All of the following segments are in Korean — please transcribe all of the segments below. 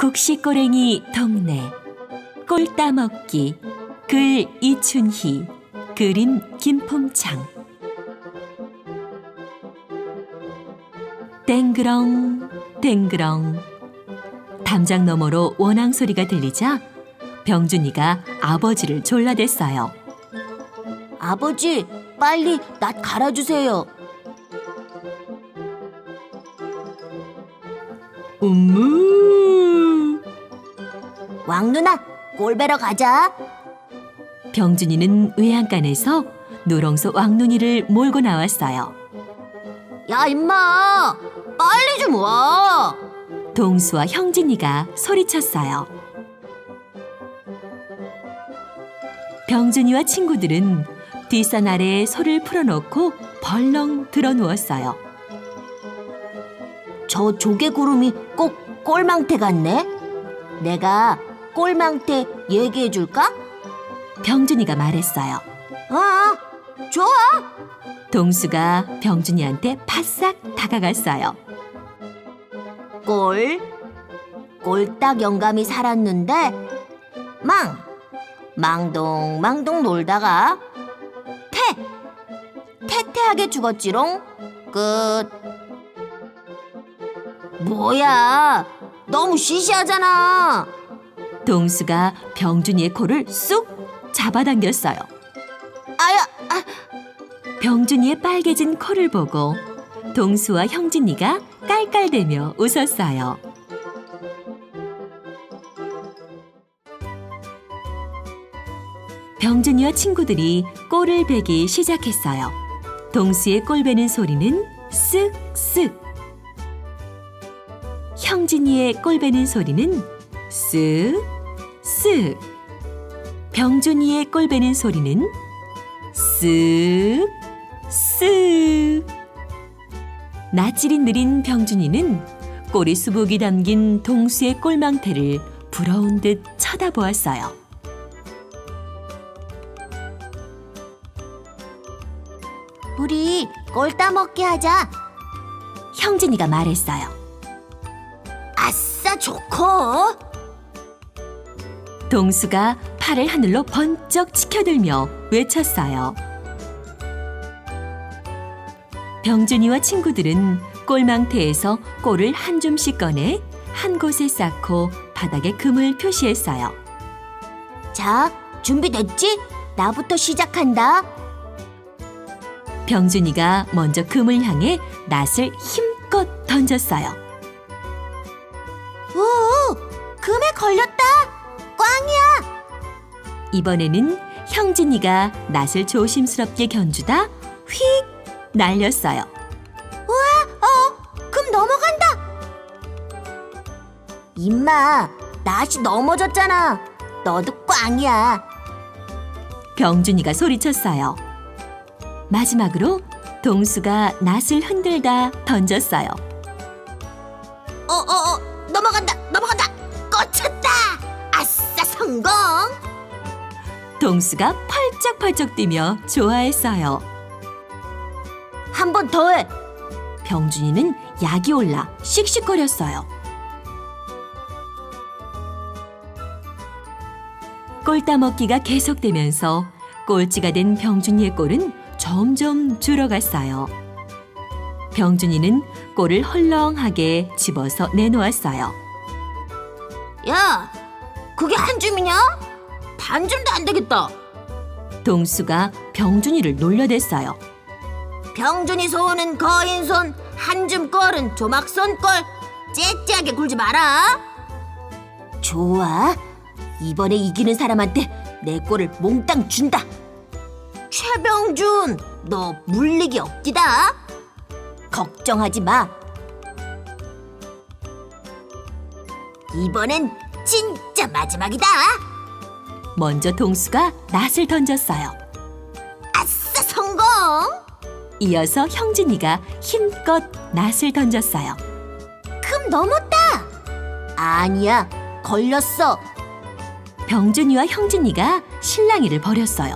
국시꼬랭이 동네 꼴 따먹기 글 이춘희 그림 김품창 땡그렁 땡그렁 담장 너머로 원앙 소리가 들리자 병준이가 아버지를 졸라댔어요. 아버지, 빨리 낫 갈아주세요. 음무 왕 누나, 꼴 베러 가자. 병준이는 외양간에서 누렁소 왕눈이를 몰고 나왔어요. 야, 임마! 빨리 좀 와! 동수와 형진이가 소리쳤어요. 병준이와 친구들은 뒷산 아래에 소를 풀어놓고 벌렁 들어 누웠어요. 저 조개구름이 꼭 꼴망태 같네? 내가 꼴망태 얘기해 줄까? 병준이가 말했어요. 아, 좋아! 동수가 병준이한테 바싹 다가갔어요. 꼴, 꼴딱 영감이 살았는데, 망, 망동 망동 놀다가, 태, 태태하게 죽었지롱. 끝. 뭐야, 너무 시시하잖아. 동수가 병준이의 코를 쑥 잡아당겼어요. 아야, 아, 병준이의 빨개진 코를 보고 동수와 형진이가 깔깔대며 웃었어요. 병준이와 친구들이 꼴을 베기 시작했어요. 동수의 꼴 베는 소리는 쓱쓱. 형진이의 꼴 베는 소리는 쓱 쓱. 병준이의 꼴 베는 소리는 쓱, 쓱. 낯질이 느린 병준이는 꼬리 수북이 담긴 동수의 꼴망태를 부러운 듯 쳐다보았어요. 우리 꼴 따먹게 하자. 형진이가 말했어요. 아싸, 좋고. 동수가 팔을 하늘로 번쩍 치켜들며 외쳤어요. 병준이와 친구들은 꼴망태에서 꼴을 한 줌씩 꺼내 한 곳에 쌓고 바닥에 금을 표시했어요. 자, 준비됐지? 나부터 시작한다. 병준이가 먼저 금을 향해 낫을 힘껏 던졌어요. 오, 금에 걸렸다. 꽝이야. 이번에는 형진이가 낫을 조심스럽게 견주다 휙 날렸어요. 어, 금 넘어간다. 임마, 낫이 넘어졌잖아. 너도 꽝이야. 병준이가 소리쳤어요. 마지막으로 동수가 낫을 흔들다 던졌어요. 동수가 펄쩍펄쩍 뛰며 좋아했어요. 한 번 더 해. 병준이는 약이 올라 씩씩거렸어요. 꼴 따먹기가 계속되면서 꼴찌가 된 병준이의 꼴은 점점 줄어갔어요. 병준이는 꼴을 헐렁하게 집어서 내놓았어요. 야, 그게 한 줌이냐? 반 줌도 안 되겠다. 동수가 병준이를 놀려댔어요. 병준이 손은 거인손, 한줌 꼴은 조막손 꼴. 째째하게 굴지 마라. 좋아. 이번에 이기는 사람한테 내 꼴을 몽땅 준다. 최병준, 너 물리기 없기다. 걱정하지 마. 이번엔 진짜 마지막이다. 먼저 동수가 낫을 던졌어요. 아싸 성공! 이어서 형진이가 힘껏 낫을 던졌어요. 금 넘었다. 아니야, 걸렸어. 병준이와 형진이가 실랑이를 벌였어요.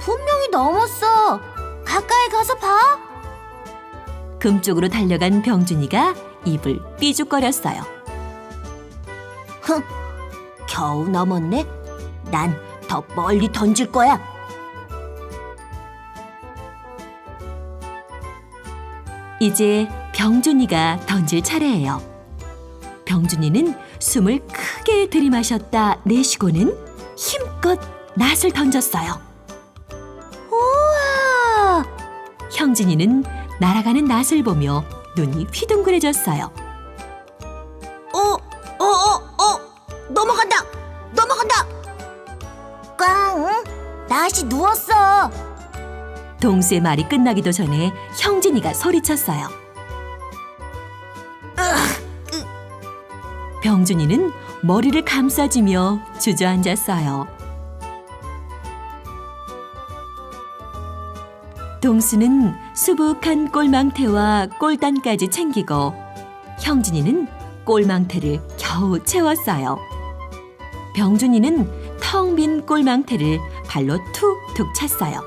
분명히 넘었어. 가까이 가서 봐. 금 쪽으로 달려간 병준이가 입을 삐죽거렸어요. 흥, 겨우 넘었네. 난 더 멀리 던질 거야. 이제 병준이가 던질 차례예요. 병준이는 숨을 크게 들이마셨다 내쉬고는 힘껏 낫을 던졌어요. 우와! 형진이는 날아가는 낫을 보며 눈이 휘둥그레졌어요. 꽝! 낫이 누웠어! 동수의 말이 끝나기도 전에 형진이가 소리쳤어요. 병준이는 머리를 감싸주며 주저앉았어요. 동수는 수북한 꼴망태와 꼴단까지 챙기고 형진이는 꼴망태를 겨우 채웠어요. 병준이는 텅 빈 꼴망태를 발로 툭툭 찼어요.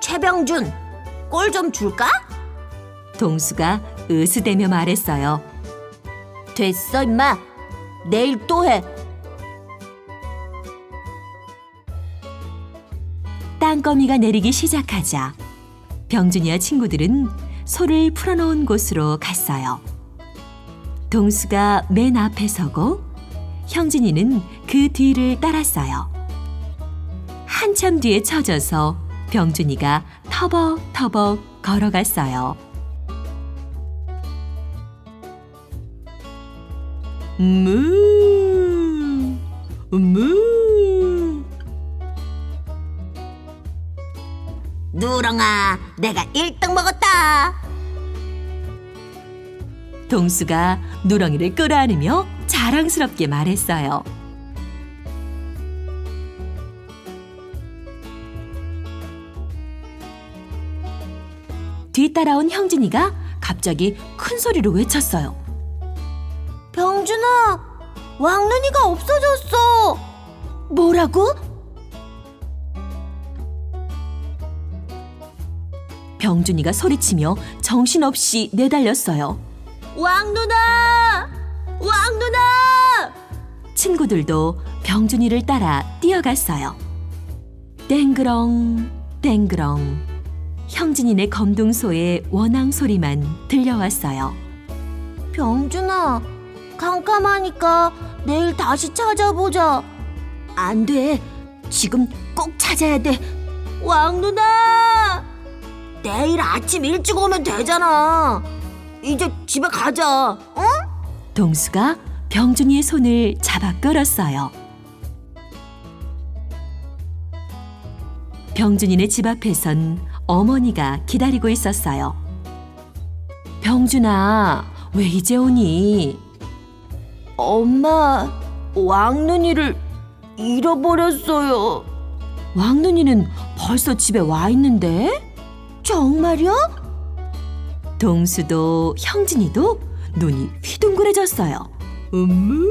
최병준, 꼴 좀 줄까? 동수가 으스대며 말했어요. 됐어, 임마. 내일 또 해. 땅거미가 내리기 시작하자 병준이와 친구들은 소를 풀어놓은 곳으로 갔어요. 동수가 맨 앞에 서고 형진이는 그 뒤를 따랐어요. 한참 뒤에 처져서 병준이가 터벅터벅 걸어갔어요. 무, 무. 누렁아, 내가 1등 먹었다. 동수가 누렁이를 끌어안으며 자랑스럽게 말했어요. 뒤따라온 형진이가 갑자기 큰 소리로 외쳤어요. 병준아, 왕눈이가 없어졌어. 뭐라고? 병준이가 소리치며 정신없이 내달렸어요. 왕누나! 왕 누나! 친구들도 병준이를 따라 뛰어갔어요. 땡그렁 땡그렁 형진이네 검둥소의 원앙 소리만 들려왔어요. 병준아, 깜깜하니까 내일 다시 찾아보자. 안 돼. 지금 꼭 찾아야 돼. 왕 누나! 내일 아침 일찍 오면 되잖아. 이제 집에 가자. 어? 동수가 병준이의 손을 잡아 끌었어요. 병준이네 집 앞에선 어머니가 기다리고 있었어요. 병준아, 왜 이제 오니? 엄마, 왕눈이를 잃어버렸어요. 왕눈이는 벌써 집에 와 있는데? 정말요? 동수도 형진이도 눈이 휘둥그레졌어요. 음무,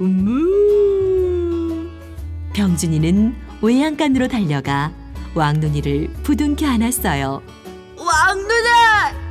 음무. 병준이는 외양간으로 달려가 왕눈이를 부둥켜 안았어요. 왕눈아!